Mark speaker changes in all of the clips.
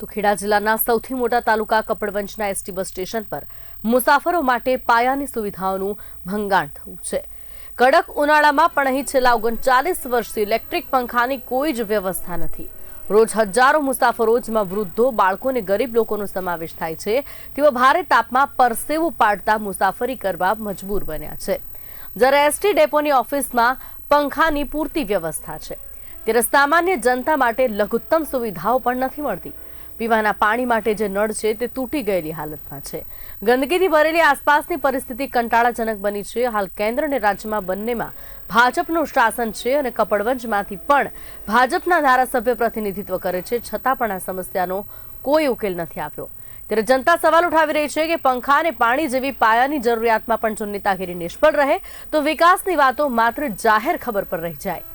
Speaker 1: તો ખેડા જિલ્લાના સૌથી મોટા તાલુકા કપડવંજના એસટી બસ સ્ટેશન પર મુસાફરો માટે પાયાની સુવિધાઓનું ભંગાણ થયું છે. કડક ઉનાળામાં પણ અહીં છેલ્લા ઓગણચાલીસ વર્ષથી ઇલેક્ટ્રિક પંખાની કોઈ જ વ્યવસ્થા નથી. રોજ હજારો મુસાફરો, જેમાં વૃદ્ધો, બાળકો અને ગરીબ લોકોનો સમાવેશ થાય છે, તેઓ ભારે તાપમાં પરસેવું પાડતા મુસાફરી કરવા મજબૂર બન્યા છે. જ્યારે એસટી ડેપોની ઓફિસમાં પંખાની પૂરતી વ્યવસ્થા છે, ત્યારે સામાન્ય જનતા માટે લઘુત્તમ સુવિધાઓ પણ નથી મળતી. પીવાના પાણી માટે જે નળ છે તે તૂટી ગયેલી હાલતમાં છે. ગંદકીથી ભરેલી આસપાસની પરિસ્થિતિ કંટાળાજનક બની છે. હાલ કેન્દ્ર અને રાજ્યમાં બંનેમાં ભાજપનું શાસન છે અને કપડવંજમાંથી પણ ભાજપના ધારાસભ્ય પ્રતિનિધિત્વ કરે છે. છતાં પણ આ સમસ્યાનો કોઈ ઉકેલ નથી આવ્યો ત્યારે જનતા સવાલ ઉઠાવી રહી છે કે પંખા અને પાણી જેવી પાયાની જરૂરિયાતમાં પણ જો નેતાગીરી નિષ્ફળ રહે તો વિકાસની વાતો માત્ર જાહેર ખબર પર રહી જાય.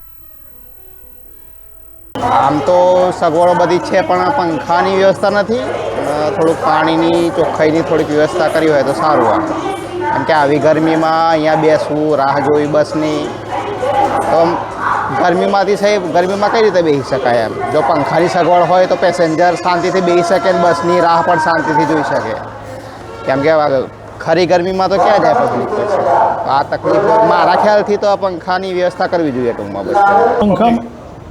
Speaker 2: આમ તો સગવડો બધી છે, પણ પંખાની વ્યવસ્થા નથી. થોડુંક પાણીની, ચોખ્ખાઈની થોડીક વ્યવસ્થા કરી હોય તો સારું આમ. કેમ કે આવી ગરમીમાં અહીંયા બેસવું, રાહ જોવી બસની તો ગરમીમાંથી સાહેબ ગરમીમાં કઈ રીતે બેસી શકાય એમ? જો પંખાની સગવડ હોય તો પેસેન્જર શાંતિથી બેસી શકે ને બસની રાહ પણ શાંતિથી જોઈ શકે. કેમ કે ખરી ગરમીમાં તો ક્યાં જાય પબ્લિક પછી આ તકલીફ, મારા ખ્યાલથી તો પંખાની વ્યવસ્થા કરવી જોઈએ ટૂંકમાં
Speaker 3: પંખા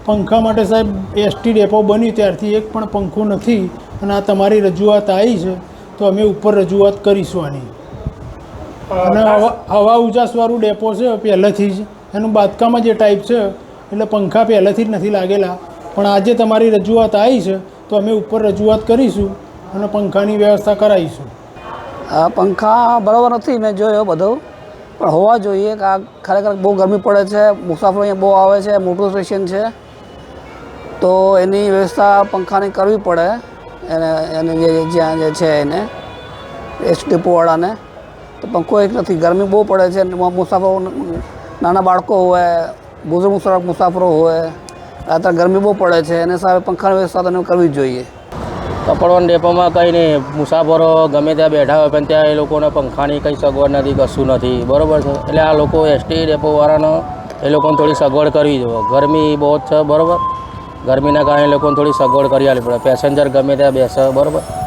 Speaker 3: પંખા માટે સાહેબ એસટી ડેપો બની ત્યારથી એક પણ પંખો નથી અને આ તમારી રજૂઆત આવી છે તો અમે ઉપર રજૂઆત કરીશું આની. અને હવા હવા ઉજાસવાળું ડેપો છે પહેલેથી જ. એનું બાંધકામ જ એ ટાઈપ છે એટલે પંખા પહેલેથી જ નથી લાગેલા. પણ આજે તમારી રજૂઆત આવી છે તો અમે ઉપર રજૂઆત કરીશું અને પંખાની વ્યવસ્થા કરાવીશું.
Speaker 4: આ પંખા બરાબર નથી મેં જોયો બધો. પણ હોવા જોઈએ કે આ ખરેખર બહુ ગરમી પડે છે મુસાફરો અહીંયા બહુ આવે છે મોટું સ્ટેશન છે. તો એની વ્યવસ્થા પંખાની કરવી પડે. એને એને જે જ્યાં જે છે એને, એસ ટીપોવાળાને તો પંખો એક નથી, ગરમી બહુ પડે છે. મુસાફરો, નાના બાળકો હોય, બુઝુર્ગ મુસાફર, મુસાફરો હોય, રાત્રે ગરમી બહુ પડે છે. એને સામે પંખાની વ્યવસ્થા તો કરવી જ જોઈએ.
Speaker 5: કપડવન ડેપોમાં કંઈ નહીં, મુસાફરો ગમે ત્યાં બેઠા હોય, પણ ત્યાં એ લોકોને પંખાની કંઈ સગવડ નથી, કશું નથી. બરાબર છે? એટલે આ લોકો એસટી ડેપોવાળાનો, એ લોકોને થોડી સગવડ કરવી જોઈએ. ગરમી બહુ છે, બરાબર? ગરમીના કારણે લોકોને થોડી સગવડ કરી આપવી પડે. પેસેન્જર ગમે ત્યાં બેસે બરાબર?